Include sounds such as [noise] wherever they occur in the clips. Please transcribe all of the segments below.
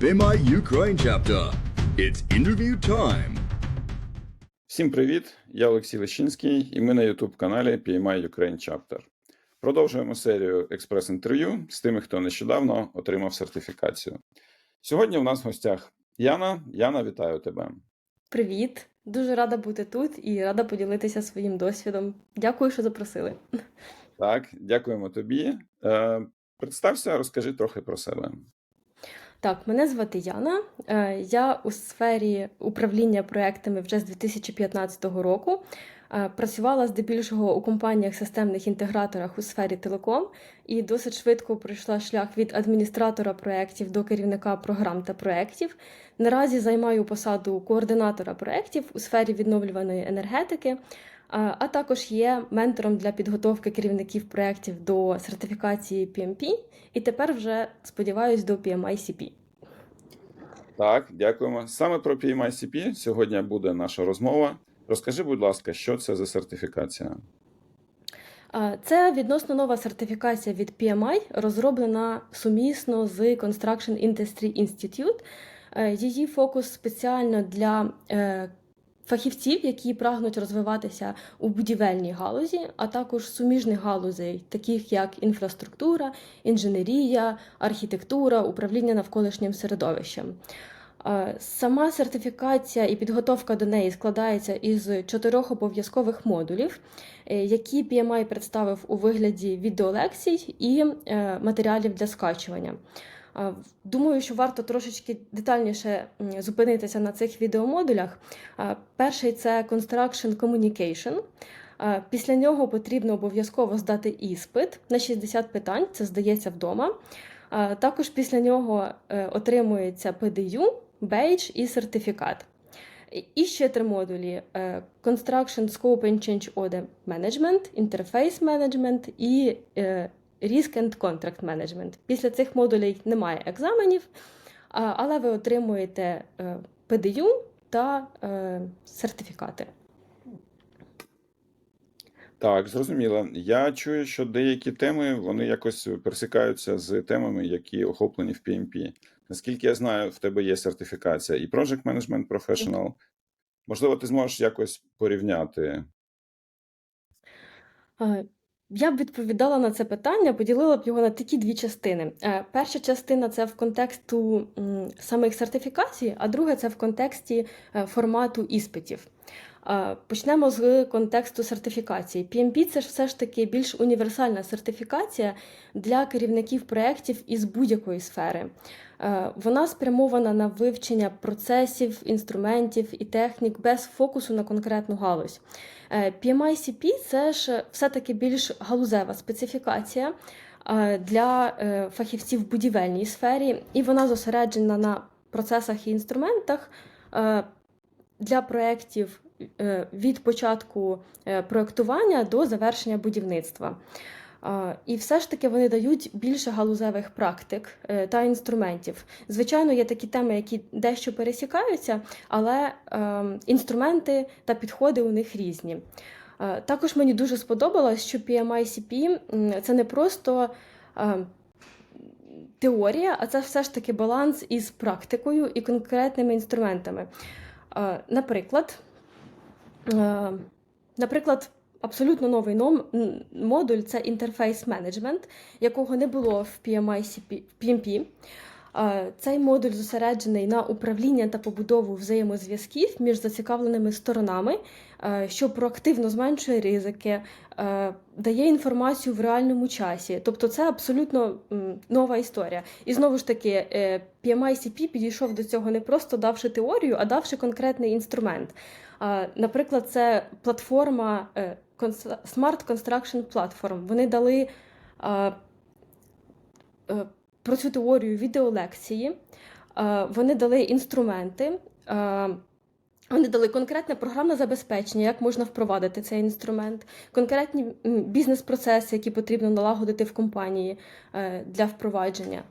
PMI Ukraine chapter. It's interview time. Всім привіт! Я Олексій Лещинський, і ми на youtube каналі PMI Ukraine Chapter. Продовжуємо серію експрес-інтерв'ю з тими, хто нещодавно отримав сертифікацію. Сьогодні у нас в гостях Яна. Яна, вітаю тебе. Привіт! Дуже рада бути тут і рада поділитися своїм досвідом. Дякую, що запросили. Так, дякуємо тобі. Е, представся, розкажи трохи про себе. Так, мене звати Яна. Е, Я у сфері управління проектами вже з 2015 року. Е, Працювала здебільшого у компаніях системних інтеграторах у сфері телеком і досить швидко пройшла шлях від адміністратора проєктів до керівника програм та проєктів. Наразі займаю посаду координатора проєктів у сфері відновлюваної енергетики, а а також є ментором для підготовки керівників проєктів до сертифікації PMP і тепер вже сподіваюсь до PMI-CP. Так, дякуємо. Саме про PMICP сьогодні буде наша розмова. Розкажи, будь ласка, що це за сертифікація? Це відносно нова сертифікація від PMI, розроблена сумісно з Construction Industry Institute. Е, Її фокус спеціально для е, фахівців, які прагнуть розвиватися у будівельній галузі, а також суміжних галузей, таких як інфраструктура, інженерія, архітектура, управління навколишнім середовищем. Сама сертифікація і підготовка до неї складається із чотирьох обов'язкових модулів, е, які PMI представив у вигляді відеолекцій і е, матеріалів для скачування. Думаю, що варто трошечки детальніше зупинитися на цих відеомодулях. Перший це Construction Communication. Після нього потрібно обов'язково здати іспит на 60 питань, це здається вдома. Також після нього е, отримується PDU, бейдж і сертифікат. І- ще три модулі: е, Construction Scope and Change Order Management, Interface Management і е, Risk and Contract Management. Після цих модулей немає екзаменів, але ви отримуєте е, PDU та сертифікати. Так, зрозуміло. Я чую, що деякі теми вони якось пересікаються з темами, які охоплені в PMP. Наскільки я знаю, в тебе є сертифікація і Project Management Professional. Можливо, ти зможеш якось порівняти. Е, Я б відповідала на це питання, поділила б його на такі дві частини. Е, Перша частина це в контексту самих сертифікацій, а друга це в контексті е, формату іспитів. Е, Почнемо з контексту сертифікації. PMP – це ж все ж таки більш універсальна сертифікація для керівників проєктів із будь-якої сфери. Е, Вона спрямована на вивчення процесів, інструментів і технік без фокусу на конкретну галузь. Е, PMI-CP – це ж все-таки більш галузева специфікація е, для е, фахівців в будівельній сфері, і вона зосереджена на процесах і інструментах е, для проєктів е, від початку е, проєктування до завершення будівництва. І все ж таки вони дають більше галузевих практик е, та інструментів. Звичайно, є такі теми, які дещо пересікаються, але е, інструменти та підходи у них різні. Е, Також мені дуже сподобалось, що PMI-CP це не просто е, теорія, а це все ж таки баланс із практикою і конкретними інструментами. Е, Наприклад, е, наприклад, абсолютно новий модуль це інтерфейс менеджмент, якого не було в PMI-CP, в PMP. Е, Цей модуль зосереджений на управління та побудову взаємозв'язків між зацікавленими сторонами, е, що проактивно зменшує ризики, е, дає інформацію в реальному часі. Тобто це абсолютно нова історія. І знову ж таки, е, PMI-CP підійшов до цього не просто давши теорію, а давши конкретний інструмент. Наприклад, це платформа е, Smart Construction Platform. Вони дали е, про цю теорію відеолекції, вони дали інструменти. Вони дали конкретне програмне забезпечення, як можна впровадити цей інструмент, конкретні бізнес-процеси, які потрібно налагодити в компанії е, для впровадження.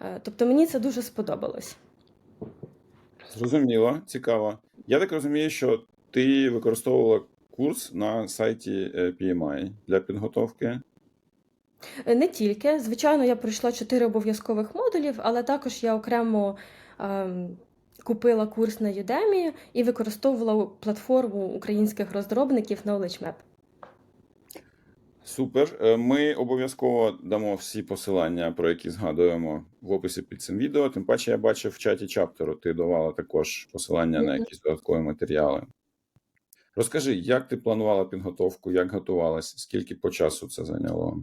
Е, Тобто мені це дуже сподобалось. Зрозуміло, цікаво. Я так розумію, що ти використовувала курс на сайті е, PMI для підготовки. Е, Не тільки. Звичайно, я пройшла чотири обов'язкових модулів, але також я окремо ем, купила курс на Udemy і використовувала платформу українських розробників Knowledge Map. Супер. Е, Ми обов'язково дамо всі посилання, про які згадуємо в описі під цим відео. Тим паче, я бачив в чаті чаптеру, ти давала також посилання на якісь додаткові матеріали. Розкажи, як ти планувала підготовку, як готувалась, скільки по часу це зайняло?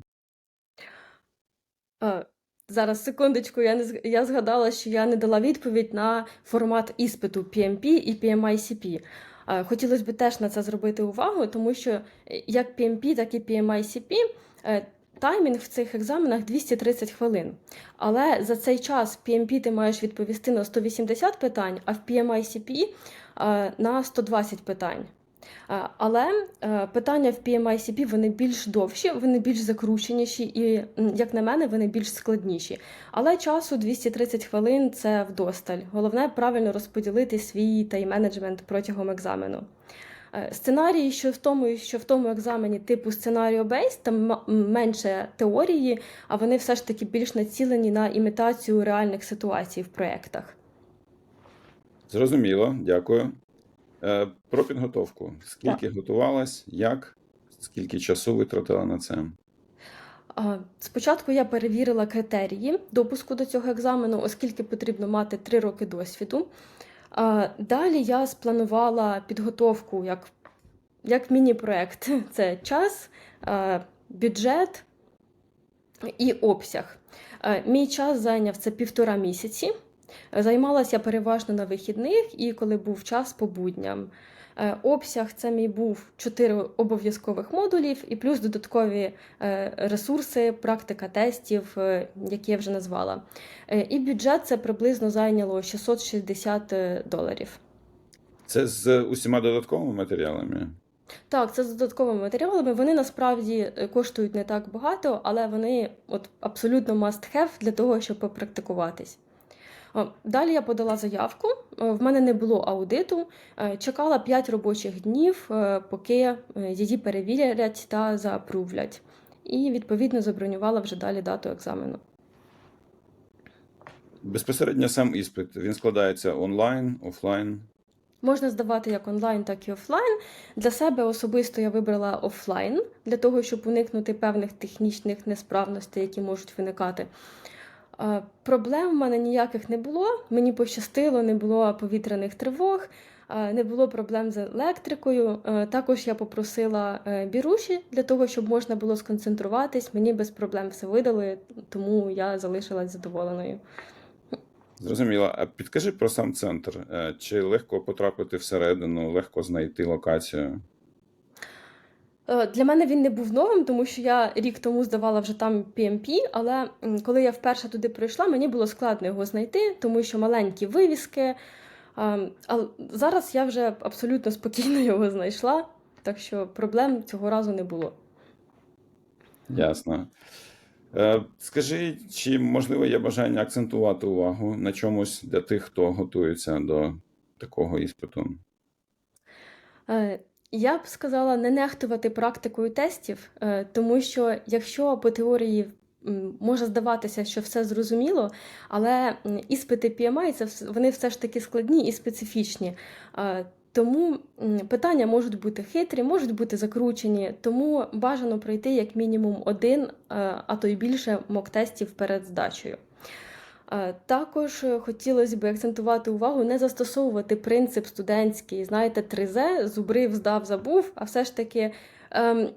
Е, Зараз секундочку, я не я згадала, що я не дала відповідь на формат іспиту PMP і PMICP. Е, Хотілося б теж на це зробити увагу, тому що е, як PMP, так і PMICP е, таймінг в цих екзаменах 230 хвилин. Але за цей час в PMP ти маєш відповісти на 180 питань, а в PMICP е, на 120 питань. Е, Але е, питання в PMICP вони більш довші, вони більш закрученіші і, як на мене, вони більш складніші. Але часу 230 хвилин це вдосталь. Головне правильно розподілити свій тайм-менеджмент протягом екзамену. Е, Сценарії, що в тому, що в тому екзамені типу сценаріо бейс, там менше теорії, а вони все ж таки більш націлені на імітацію реальних ситуацій в проєктах. Зрозуміло, дякую. Е, Про підготовку. Скільки готувалась, як, скільки часу витратила на це? Спочатку я перевірила критерії допуску до цього екзамену, оскільки потрібно мати 3 роки досвіду. Далі я спланувала підготовку як, як міні-проект. [laughs] Це час, бюджет і обсяг. Е, Мій час зайняв це півтора місяці. Займалася переважно на вихідних і коли був час по будням. Е, Обсяг це мій був 4 обов'язкових модулів і плюс додаткові е, ресурси, практика тестів, е, які я вже назвала. І бюджет це приблизно зайняло 660 доларів. Це з усіма додатковими матеріалами? Так, це з додатковими матеріалами. Вони насправді коштують не так багато, але вони от абсолютно must have для того, щоб попрактикуватись. О, Далі я подала заявку. Е, В мене не було аудиту. Е, Чекала 5 робочих днів, е, поки е, її перевірять та заапрувлять. І відповідно забронювала вже далі дату екзамену. Безпосередньо сам іспит він складається онлайн, офлайн. Можна здавати як онлайн, так і офлайн. Для себе особисто я вибрала офлайн для того, щоб уникнути певних технічних несправностей, які можуть виникати. Проблем в мене ніяких не було. Мені пощастило, не було повітряних тривог, не було проблем з електрикою. Е, Також я попросила е, біруші для того, щоб можна було сконцентруватись. Мені без проблем все видали, тому я залишилась задоволеною. Зрозуміло. А підкажи про сам центр. Е, Чи легко потрапити всередину, легко знайти локацію? Е, Для мене він не був новим, тому що я рік тому здавала вже там PMP, але коли я вперше туди прийшла, мені було складно його знайти, тому що маленькі вивіски. А а зараз я вже абсолютно спокійно [laughs] його знайшла, так що проблем цього разу не було. Ясно. Е, Скажи, чи можливо є бажання акцентувати увагу на чомусь для тих, хто готується до такого іспиту? Я б сказала не нехтувати практикою тестів, е, тому що якщо по теорії може здаватися, що все зрозуміло, але іспити PMI це вони все ж таки складні і специфічні. Е, Тому питання можуть бути хитрі, можуть бути закручені, тому бажано пройти як мінімум один, е, а то й більше мок-тестів перед здачею. Також е, хотілося б акцентувати увагу, не застосовувати принцип студентський, знаєте, 3Z, зубрив, здав, забув, а все ж таки ем,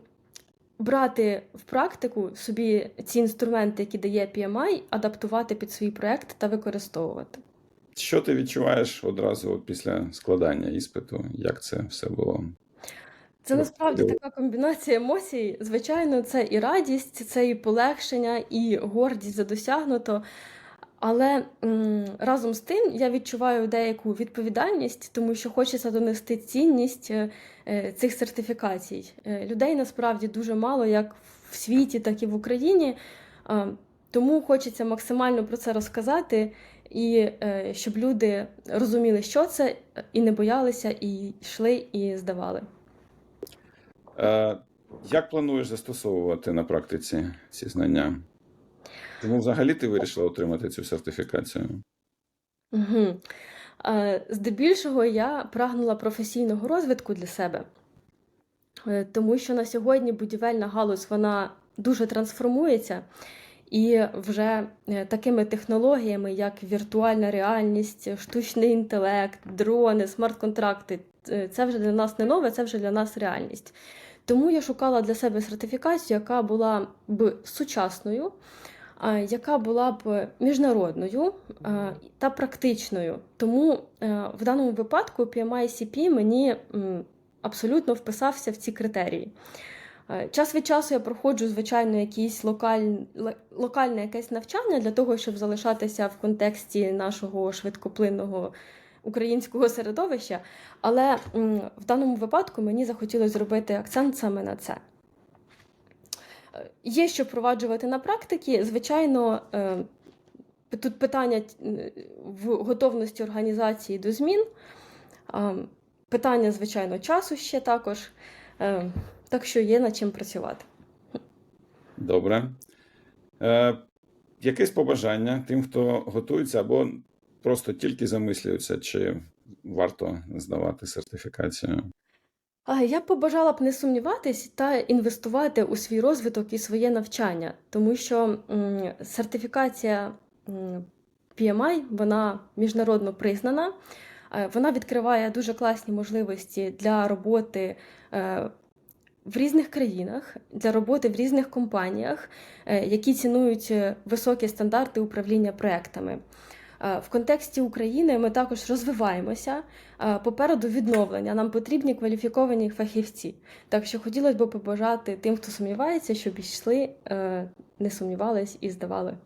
брати в практику собі ці інструменти, які дає PMI, адаптувати під свій проект та використовувати. Що ти відчуваєш одразу після складання іспиту? Як це все було? Це насправді така комбінація емоцій. Звичайно, це і радість, це і полегшення, і гордість за досягнуто. Але разом з тим я відчуваю деяку відповідальність, тому що хочеться донести цінність е, е, цих сертифікацій. Е, Людей насправді дуже мало, як в світі, так і в Україні. Тому хочеться максимально про це розказати, і щоб люди розуміли, що це, і не боялися, і йшли, і здавали. Як плануєш застосовувати на практиці ці знання? Чому взагалі ти вирішила отримати цю сертифікацію? Угу. Здебільшого я прагнула професійного розвитку для себе, Е, тому що на сьогодні будівельна галузь вона дуже трансформується, і вже е, такими технологіями, як віртуальна реальність, штучний інтелект, дрони, смарт-контракти, це вже для нас не нове, це вже для нас реальність. Тому я шукала для себе сертифікацію, яка була б сучасною, яка була б міжнародною та практичною. Тому е, в даному випадку PMI-CP мені абсолютно вписався в ці критерії. Е, Час від часу я проходжу, звичайно, якісь локаль... локальне якесь навчання для того, щоб залишатися в контексті нашого швидкоплинного українського середовища, але в даному випадку мені захотілося зробити акцент саме на це. Є що впроваджувати на практиці. Звичайно, е, тут питання е, в готовності організації до змін, питання, звичайно, часу ще також. Е, Так що є над чим працювати. Добре. Е, якесь побажання тим, хто готується або просто тільки замислюється, чи варто здавати сертифікацію? А Я б побажала б не сумніватись та інвестувати у свій розвиток і своє навчання, тому що сертифікація PMI, вона міжнародно признана, Е, вона відкриває дуже класні можливості для роботи е, в різних країнах, для роботи в різних компаніях, е, які цінують високі стандарти управління проектами. Е, В контексті України ми також розвиваємося. Е, Попереду відновлення. Нам потрібні кваліфіковані фахівці. Так що хотілося б побажати тим, хто сумнівається, щоб йшли, е, не сумнівались і здавали.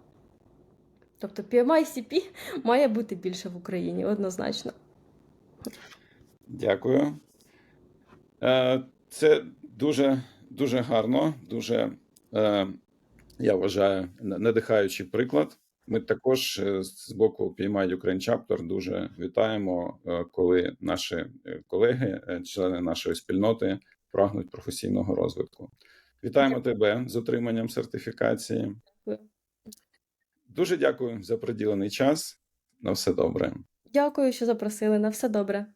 Тобто PMI-CP має бути більше в Україні, однозначно. Дякую. Це дуже, дуже гарно, дуже, я вважаю, на- надихаючий приклад. Ми також е, з боку PMI Ukraine Chapter дуже вітаємо, е, коли наші е, колеги, члени нашої спільноти, прагнуть професійного розвитку. Вітаємо тебе з отриманням сертифікації. Дякую. Дуже дякую за приділений час. На все добре. Дякую, що запросили. На все добре.